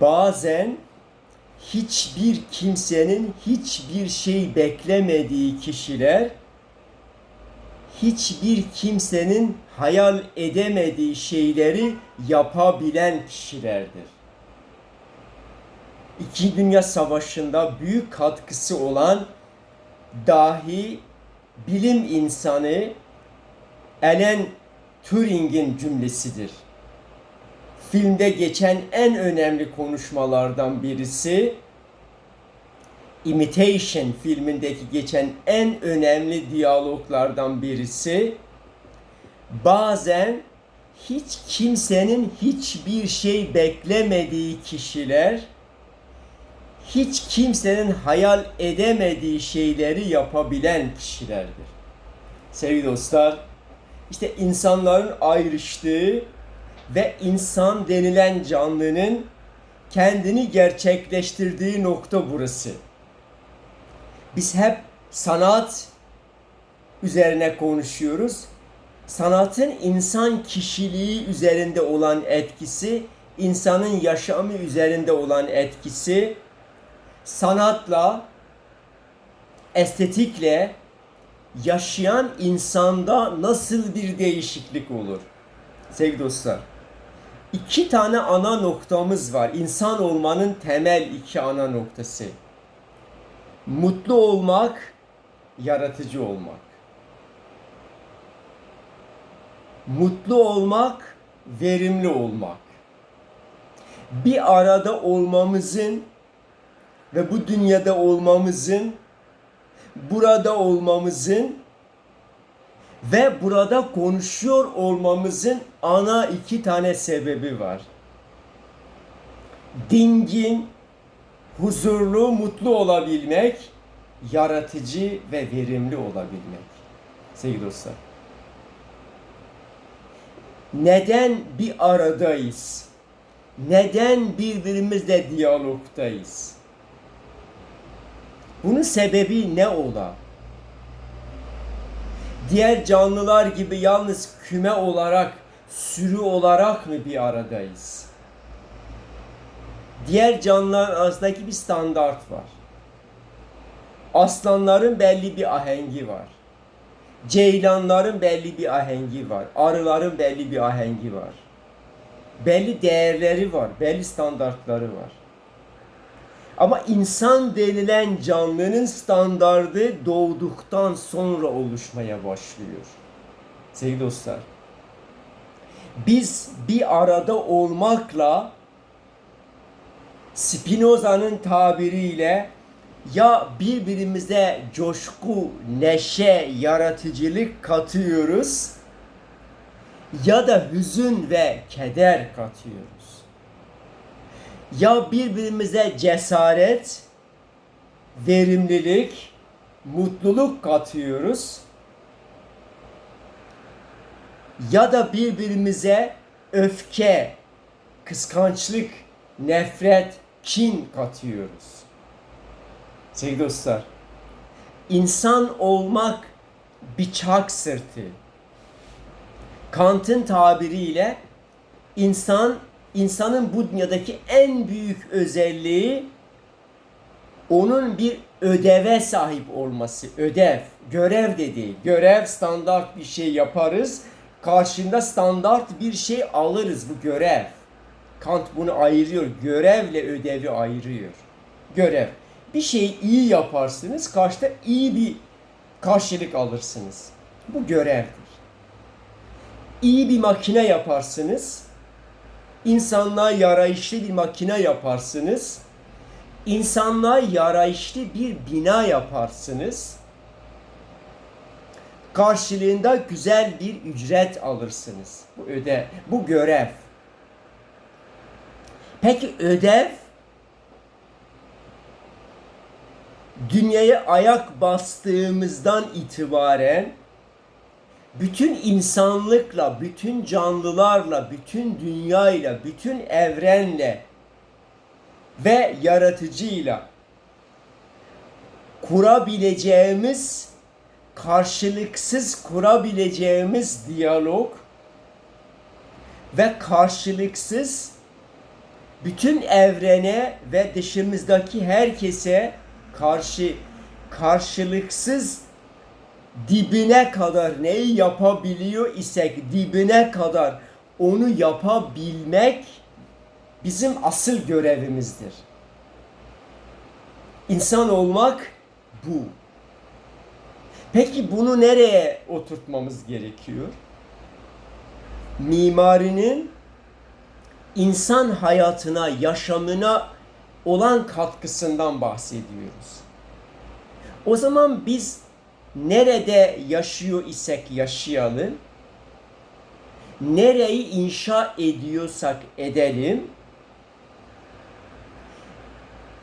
bazen hiçbir kimsenin hiçbir şey beklemediği kişiler hiçbir kimsenin hayal edemediği şeyleri yapabilen kişilerdir. İki Dünya Savaşı'nda büyük katkısı olan dahi bilim insanı Alan Turing'in cümlesidir. Filmde geçen en önemli konuşmalardan birisi Imitation filmindeki geçen en önemli diyaloglardan birisi bazen hiç kimsenin hiçbir şey beklemediği kişiler hiç kimsenin hayal edemediği şeyleri yapabilen kişilerdir. Sevgili dostlar, işte insanların ayrıştığı ve insan denilen canlının kendini gerçekleştirdiği nokta burası. Biz hep sanat üzerine konuşuyoruz. Sanatın insan kişiliği üzerinde olan etkisi, insanın yaşamı üzerinde olan etkisi, sanatla, estetikle yaşayan insanda nasıl bir değişiklik olur? Sevgili dostlar, iki tane ana noktamız var. İnsan olmanın temel iki ana noktası. Mutlu olmak, yaratıcı olmak. Mutlu olmak, verimli olmak. Bir arada olmamızın ve bu dünyada olmamızın, burada olmamızın ve burada konuşuyor olmamızın ana iki tane sebebi var. Dingin, huzurlu, mutlu olabilmek, yaratıcı ve verimli olabilmek. Sevgili dostlar. Neden bir aradayız? Neden birbirimizle diyalogdayız? Bunun sebebi ne ola? Diğer canlılar gibi yalnız küme olarak, sürü olarak mı bir aradayız? Diğer canlılar arasındaki bir standart var. Aslanların belli bir ahengi var. Ceylanların belli bir ahengi var. Arıların belli bir ahengi var. Belli değerleri var, belli standartları var. Ama insan denilen canlının standardı doğduktan sonra oluşmaya başlıyor. Sevgili dostlar. Biz bir arada olmakla Spinoza'nın tabiriyle ya birbirimize coşku, neşe, yaratıcılık katıyoruz ya da hüzün ve keder katıyoruz ya birbirimize cesaret, verimlilik, mutluluk katıyoruz ya da birbirimize öfke, kıskançlık, nefret, kin katıyoruz. Sevgili dostlar, insan olmak bıçak sırtı. Kant'ın tabiriyle insan insanın bu dünyadaki en büyük özelliği onun bir ödeve sahip olması. Ödev, görev dedi. Görev standart bir şey yaparız. Karşında standart bir şey alırız bu görev. Kant bunu ayırıyor. Görevle ödevi ayırıyor. Görev. Bir şeyi iyi yaparsınız. Karşıda iyi bir karşılık alırsınız. Bu görevdir. İyi bir makine yaparsınız insanlığa yarayışlı bir makine yaparsınız. İnsanlığa yarayışlı bir bina yaparsınız. Karşılığında güzel bir ücret alırsınız. Bu öde, bu görev. Peki ödev dünyaya ayak bastığımızdan itibaren bütün insanlıkla, bütün canlılarla, bütün dünyayla, bütün evrenle ve yaratıcıyla kurabileceğimiz karşılıksız kurabileceğimiz diyalog ve karşılıksız bütün evrene ve dışımızdaki herkese karşı karşılıksız dibine kadar neyi yapabiliyor isek dibine kadar onu yapabilmek bizim asıl görevimizdir. İnsan olmak bu. Peki bunu nereye oturtmamız gerekiyor? Mimarinin insan hayatına, yaşamına olan katkısından bahsediyoruz. O zaman biz nerede yaşıyor isek yaşayalım, nereyi inşa ediyorsak edelim,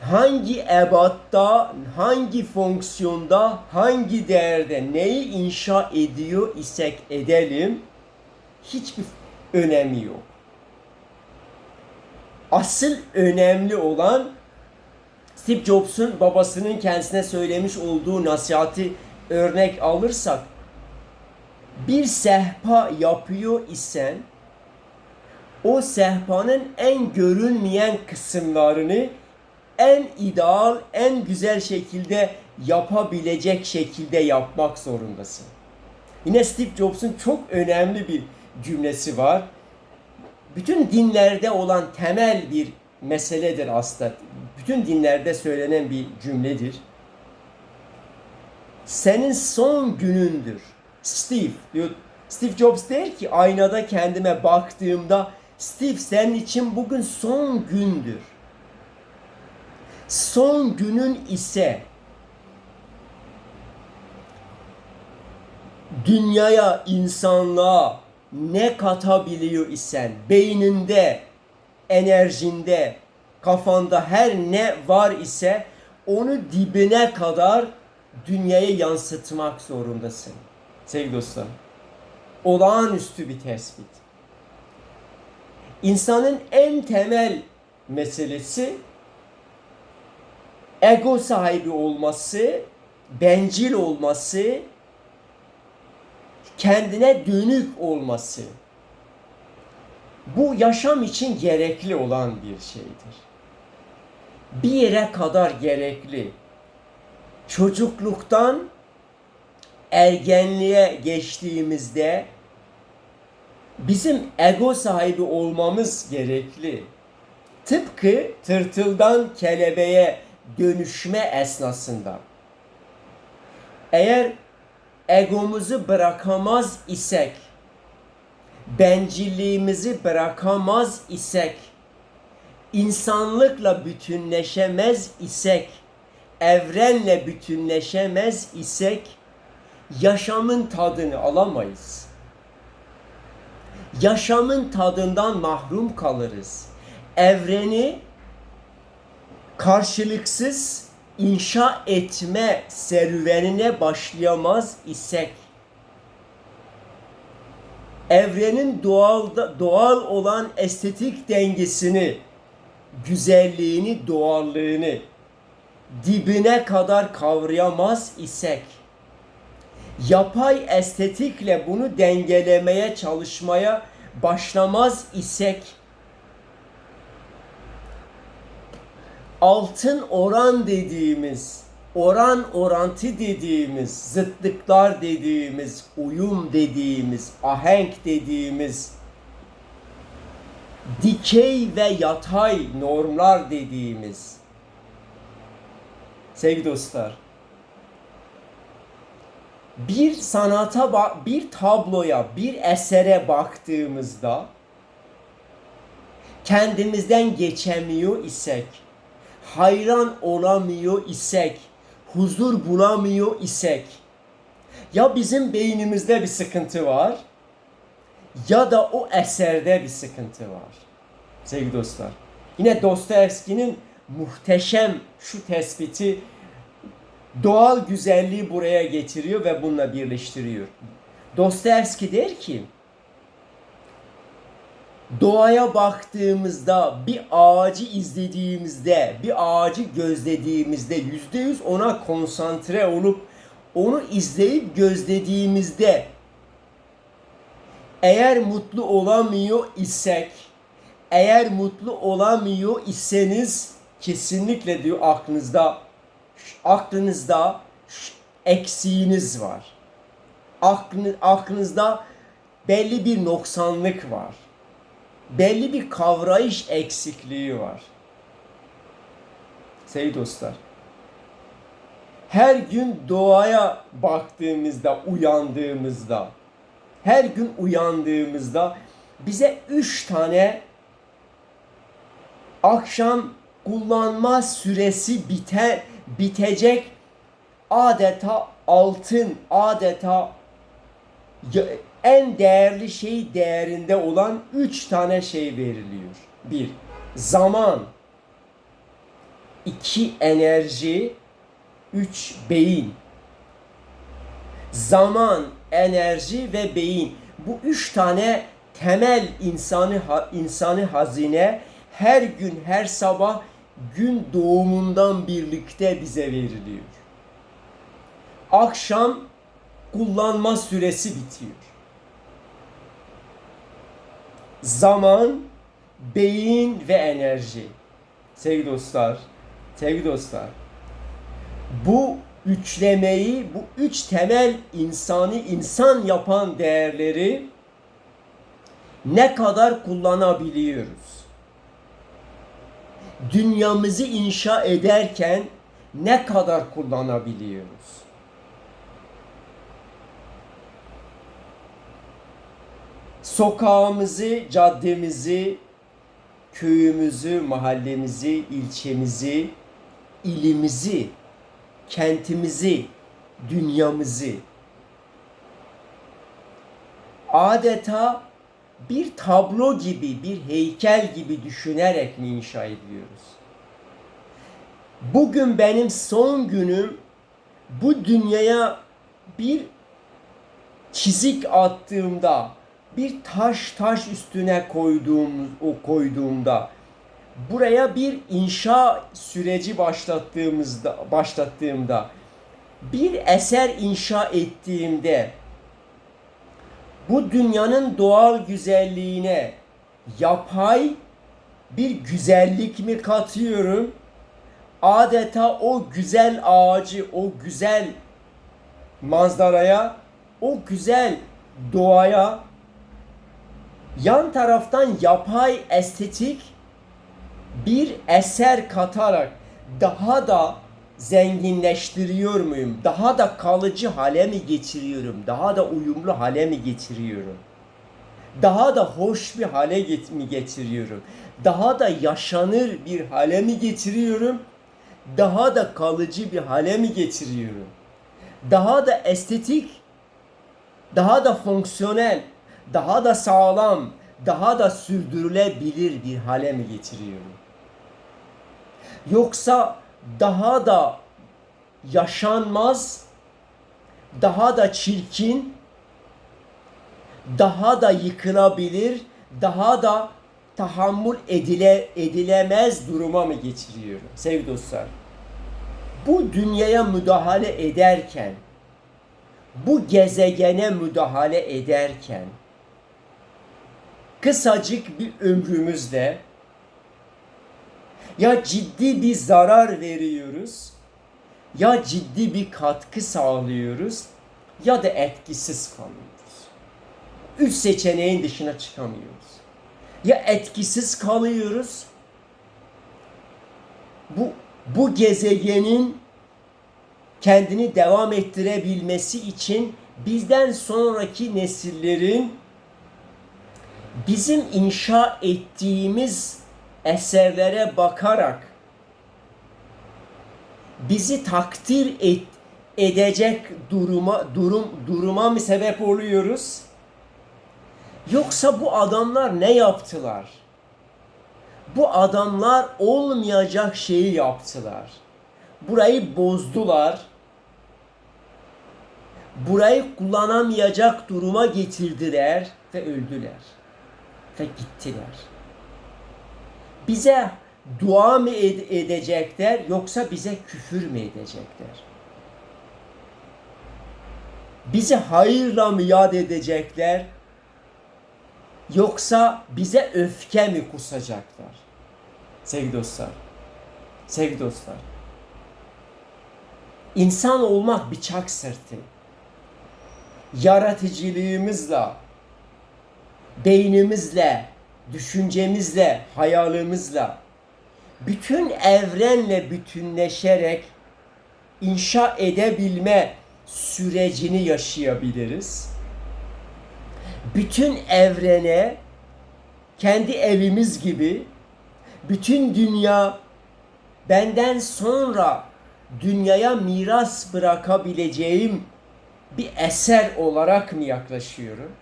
hangi ebatta, hangi fonksiyonda, hangi değerde neyi inşa ediyor isek edelim, hiçbir önemi yok. Asıl önemli olan Steve Jobs'un babasının kendisine söylemiş olduğu nasihati örnek alırsak bir sehpa yapıyor isen o sehpanın en görünmeyen kısımlarını en ideal, en güzel şekilde yapabilecek şekilde yapmak zorundasın. Yine Steve Jobs'un çok önemli bir cümlesi var. Bütün dinlerde olan temel bir meseledir aslında. Bütün dinlerde söylenen bir cümledir. Senin son günündür. Steve diyor. Steve Jobs der ki aynada kendime baktığımda Steve senin için bugün son gündür. Son günün ise dünyaya, insanlığa ne katabiliyor isen beyninde, enerjinde, kafanda her ne var ise onu dibine kadar dünyaya yansıtmak zorundasın. Sevgili dostlar. Olağanüstü bir tespit. İnsanın en temel meselesi ego sahibi olması, bencil olması, kendine dönük olması. Bu yaşam için gerekli olan bir şeydir. Bir yere kadar gerekli. Çocukluktan ergenliğe geçtiğimizde bizim ego sahibi olmamız gerekli. Tıpkı tırtıldan kelebeğe dönüşme esnasında. Eğer egomuzu bırakamaz isek, bencilliğimizi bırakamaz isek, insanlıkla bütünleşemez isek, evrenle bütünleşemez isek, yaşamın tadını alamayız. Yaşamın tadından mahrum kalırız. Evreni karşılıksız inşa etme serüvenine başlayamaz isek evrenin doğal doğal olan estetik dengesini, güzelliğini, doğallığını dibine kadar kavrayamaz isek yapay estetikle bunu dengelemeye çalışmaya başlamaz isek altın oran dediğimiz, oran orantı dediğimiz, zıtlıklar dediğimiz, uyum dediğimiz, ahenk dediğimiz, dikey ve yatay normlar dediğimiz. Sevgili dostlar, bir sanata, bir tabloya, bir esere baktığımızda kendimizden geçemiyor isek, hayran olamıyor isek, huzur bulamıyor isek, ya bizim beynimizde bir sıkıntı var ya da o eserde bir sıkıntı var. Sevgili dostlar. Yine Dostoyevski'nin muhteşem şu tespiti doğal güzelliği buraya getiriyor ve bununla birleştiriyor. Dostoyevski der ki doğaya baktığımızda bir ağacı izlediğimizde, bir ağacı gözlediğimizde yüzde yüz ona konsantre olup onu izleyip gözlediğimizde eğer mutlu olamıyor isek, eğer mutlu olamıyor iseniz kesinlikle diyor aklınızda aklınızda eksiğiniz var. Aklını, aklınızda belli bir noksanlık var. Belli bir kavrayış eksikliği var. Sevgili dostlar. Her gün doğaya baktığımızda, uyandığımızda, her gün uyandığımızda bize üç tane akşam kullanma süresi bite, bitecek adeta altın, adeta en değerli şey değerinde olan üç tane şey veriliyor. Bir, zaman. iki enerji. Üç, beyin. Zaman, enerji ve beyin. Bu üç tane temel insanı insanı hazine her gün her sabah gün doğumundan birlikte bize veriliyor. Akşam kullanma süresi bitiyor. Zaman, beyin ve enerji. Sevgili dostlar, sevgili dostlar. Bu üçlemeyi, bu üç temel insanı insan yapan değerleri ne kadar kullanabiliyoruz? Dünyamızı inşa ederken ne kadar kullanabiliyoruz? Sokağımızı, caddemizi, köyümüzü, mahallemizi, ilçemizi, ilimizi, kentimizi, dünyamızı adeta bir tablo gibi, bir heykel gibi düşünerek mi inşa ediyoruz? Bugün benim son günüm bu dünyaya bir çizik attığımda, bir taş taş üstüne koyduğum o koyduğumda buraya bir inşa süreci başlattığımızda başlattığımda bir eser inşa ettiğimde bu dünyanın doğal güzelliğine yapay bir güzellik mi katıyorum? Adeta o güzel ağacı, o güzel manzaraya, o güzel doğaya yan taraftan yapay estetik bir eser katarak daha da zenginleştiriyor muyum? Daha da kalıcı hale mi getiriyorum? Daha da uyumlu hale mi getiriyorum? Daha da hoş bir hale mi getiriyorum? Daha da yaşanır bir hale mi getiriyorum? Daha da kalıcı bir hale mi getiriyorum? Daha da estetik, daha da fonksiyonel, daha da sağlam, daha da sürdürülebilir bir hale mi getiriyorum? Yoksa daha da yaşanmaz, daha da çirkin, daha da yıkılabilir, daha da tahammül edile, edilemez duruma mı geçiriyorum sevgili dostlar? Bu dünyaya müdahale ederken, bu gezegene müdahale ederken, kısacık bir ömrümüzde ya ciddi bir zarar veriyoruz ya ciddi bir katkı sağlıyoruz ya da etkisiz kalıyoruz. Üç seçeneğin dışına çıkamıyoruz. Ya etkisiz kalıyoruz bu bu gezegenin kendini devam ettirebilmesi için bizden sonraki nesillerin bizim inşa ettiğimiz eserlere bakarak bizi takdir et, edecek duruma durum duruma mı sebep oluyoruz? Yoksa bu adamlar ne yaptılar? Bu adamlar olmayacak şeyi yaptılar. Burayı bozdular. Burayı kullanamayacak duruma getirdiler ve öldüler. Ve gittiler bize dua mı edecekler yoksa bize küfür mü edecekler? Bizi hayırla mı yad edecekler Yoksa bize öfke mi kusacaklar? Sevgili dostlar. Sevgili dostlar. İnsan olmak bıçak sırtı. Yaratıcılığımızla, beynimizle, düşüncemizle, hayalimizle, bütün evrenle bütünleşerek inşa edebilme sürecini yaşayabiliriz. Bütün evrene kendi evimiz gibi bütün dünya benden sonra dünyaya miras bırakabileceğim bir eser olarak mı yaklaşıyorum?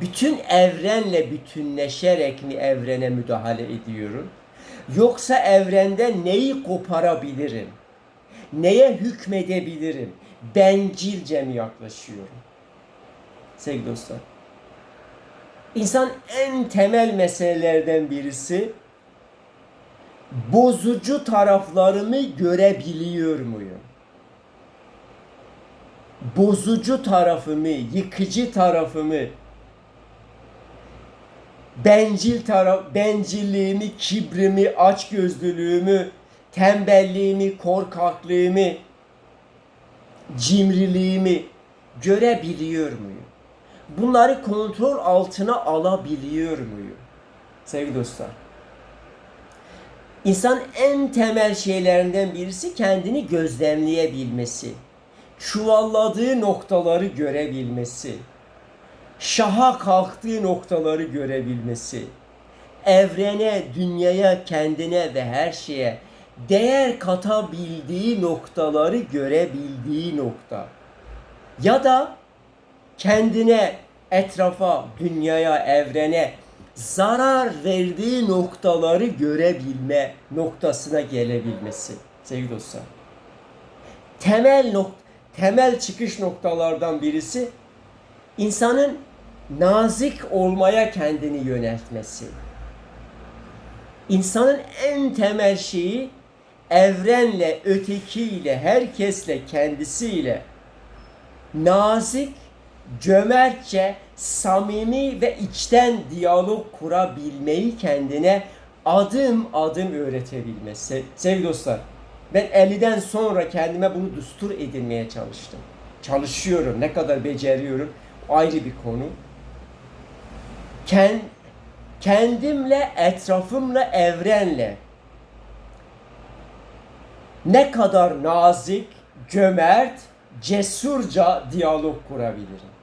Bütün evrenle bütünleşerek mi evrene müdahale ediyorum? Yoksa evrende neyi koparabilirim? Neye hükmedebilirim? Bencilce mi yaklaşıyorum? Sevgili dostlar. İnsan en temel meselelerden birisi bozucu taraflarımı görebiliyor muyum? Bozucu tarafımı, yıkıcı tarafımı, bencil taraf, bencilliğimi, kibrimi, açgözlülüğümü, tembelliğimi, korkaklığımı, cimriliğimi görebiliyor muyum? Bunları kontrol altına alabiliyor muyum? Sevgili dostlar. İnsan en temel şeylerinden birisi kendini gözlemleyebilmesi. Çuvalladığı noktaları görebilmesi. Şaha kalktığı noktaları görebilmesi. Evrene, dünyaya, kendine ve her şeye değer katabildiği noktaları görebildiği nokta. Ya da kendine, etrafa, dünyaya, evrene zarar verdiği noktaları görebilme noktasına gelebilmesi sevgili dostlar. Temel nok temel çıkış noktalardan birisi insanın nazik olmaya kendini yöneltmesi. İnsanın en temel şeyi evrenle, ötekiyle, herkesle, kendisiyle nazik, cömertçe, samimi ve içten diyalog kurabilmeyi kendine adım adım öğretebilmesi. Sevgili dostlar, ben 50'den sonra kendime bunu düstur edinmeye çalıştım. Çalışıyorum, ne kadar beceriyorum ayrı bir konu. Kend, kendimle, etrafımla, evrenle ne kadar nazik, cömert, cesurca diyalog kurabilirim.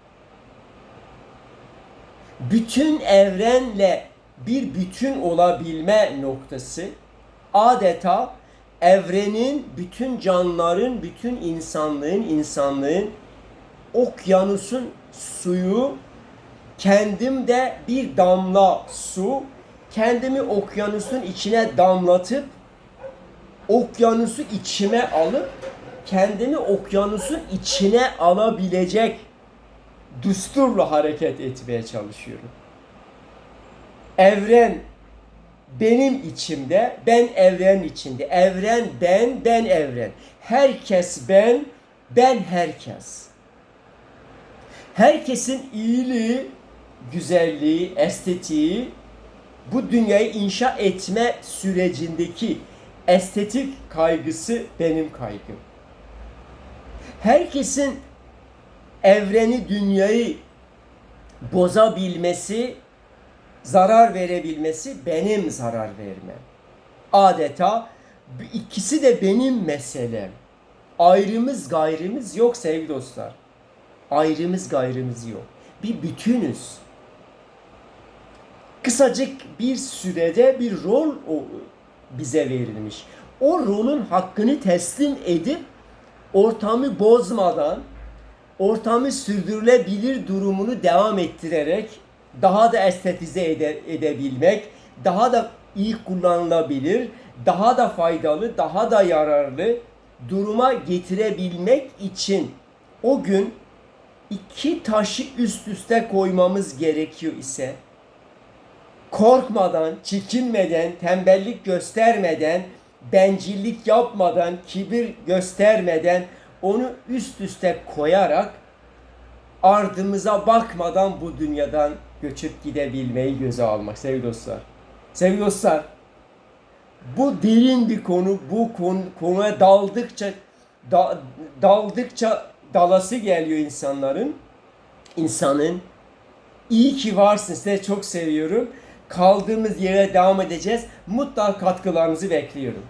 Bütün evrenle bir bütün olabilme noktası adeta evrenin, bütün canlıların, bütün insanlığın, insanlığın okyanusun suyu kendimde bir damla su kendimi okyanusun içine damlatıp okyanusu içime alıp kendimi okyanusun içine alabilecek düsturla hareket etmeye çalışıyorum. Evren benim içimde, ben evren içinde. Evren ben, ben evren. Herkes ben, ben herkes. Herkesin iyiliği, güzelliği, estetiği bu dünyayı inşa etme sürecindeki estetik kaygısı benim kaygım. Herkesin evreni, dünyayı bozabilmesi, zarar verebilmesi benim zarar vermem. Adeta ikisi de benim meselem. Ayrımız gayrımız yok sevgili dostlar. Ayrımız gayrımız yok. Bir bütünüz. Kısacık bir sürede bir rol bize verilmiş. O rolün hakkını teslim edip ortamı bozmadan ortamı sürdürülebilir durumunu devam ettirerek daha da estetize ede, edebilmek, daha da iyi kullanılabilir, daha da faydalı, daha da yararlı duruma getirebilmek için o gün iki taşı üst üste koymamız gerekiyor ise korkmadan, çekinmeden, tembellik göstermeden, bencillik yapmadan, kibir göstermeden onu üst üste koyarak ardımıza bakmadan bu dünyadan göçüp gidebilmeyi göze almak sevgili dostlar. Sevgili dostlar, bu derin bir konu. Bu konu, konuya daldıkça da- daldıkça dalası geliyor insanların. İnsanın iyi ki varsın. Sizi çok seviyorum. Kaldığımız yere devam edeceğiz. Mutlaka katkılarınızı bekliyorum.